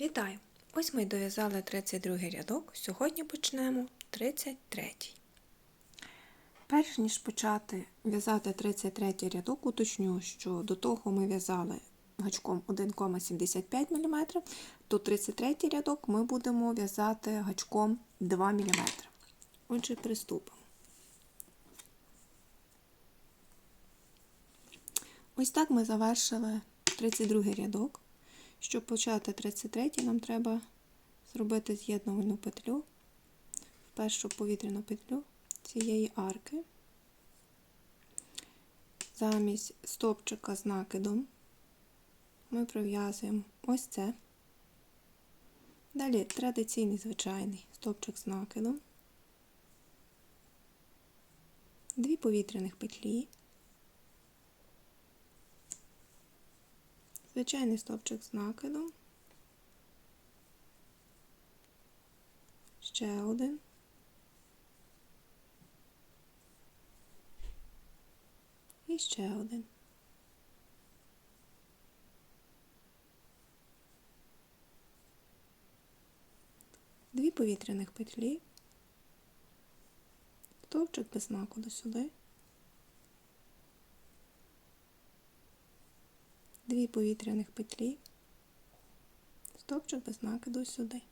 Вітаю! Ось ми дов'язали 32 рядок, сьогодні почнемо 33. Перш ніж почати в'язати 33 рядок, уточню, що до того ми в'язали гачком 1,75 мм, то 33 рядок ми будемо в'язати гачком 2 мм. Отже, приступимо. Ось так ми завершили 32 рядок. Щоб почати 33, нам треба зробити з'єднувальну петлю в першу повітряну петлю цієї арки. Замість стопчика з накидом ми пров'язуємо ось це. Далі традиційний звичайний стопчик з накидом, дві повітряних петлі. Звичайний стовпчик з накидом. Ще один. І ще один. Дві повітряних петлі. Стовпчик без накиду сюди. Дві повітряних петлі, стопчик без накиду сюди.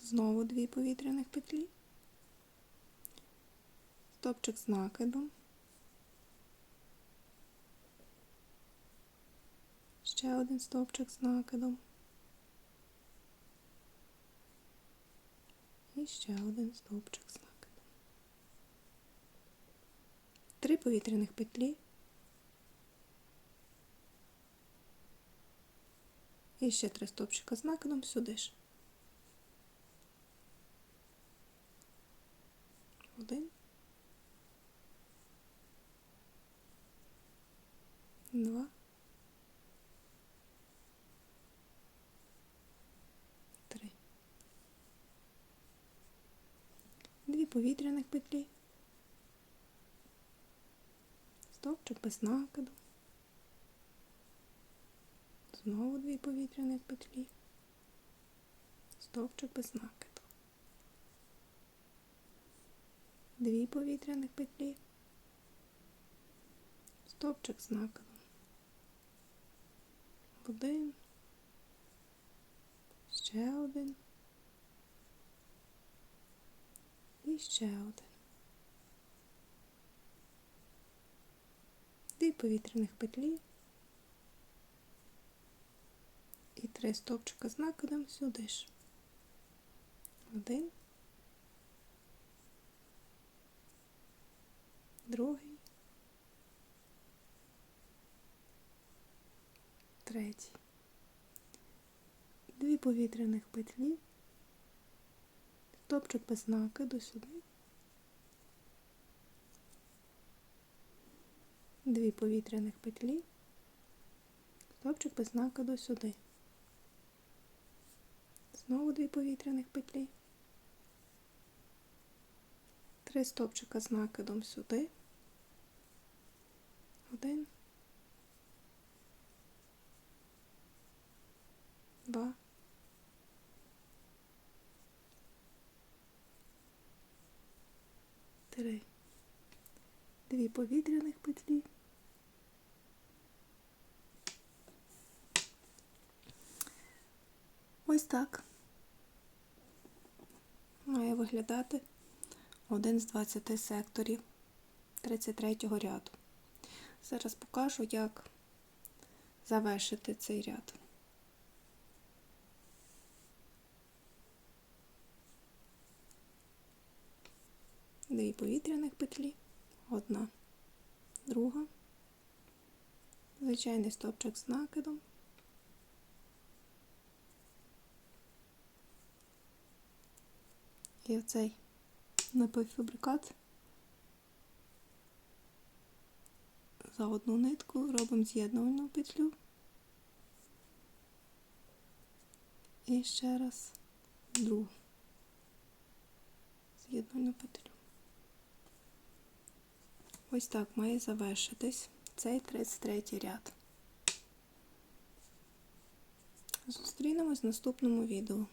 Знову дві повітряних петлі, стопчик з накидом, ще один стовпчик з накидом і ще один стовпчик з накидом. Три повітряних петлі. І ще три стопчика з накидом сюди ж. Один. Два. Три. Дві повітряних петлі. Стовпчик без накиду. Знову дві повітряних петлі. Стовпчик без накиду. Дві повітряних петлі. Стовпчик з накидом. Один. Ще один. І ще один. Дві повітряних петлі і три стовпчика з накидом сюди ж. Один, другий, третій. Дві повітряних петлі, стовпчик без накиду сюди. Дві повітряних петлі, стовпчик без накиду сюди. Знову дві повітряних петлі, три стовпчика з накидом сюди. Один, два, три. Дві повітряних петлі. Ось так має виглядати один з 20 секторів 33 ряду. Зараз покажу, як завершити цей ряд. Дві повітряних петлі, одна, друга, звичайний стовпчик з накидом. І оцей напівфабрикат за одну нитку робимо з'єднувальну петлю. І ще раз другу з'єднувальну петлю. Ось так має завершитись цей 33 ряд. Зустрінемось в наступному відео.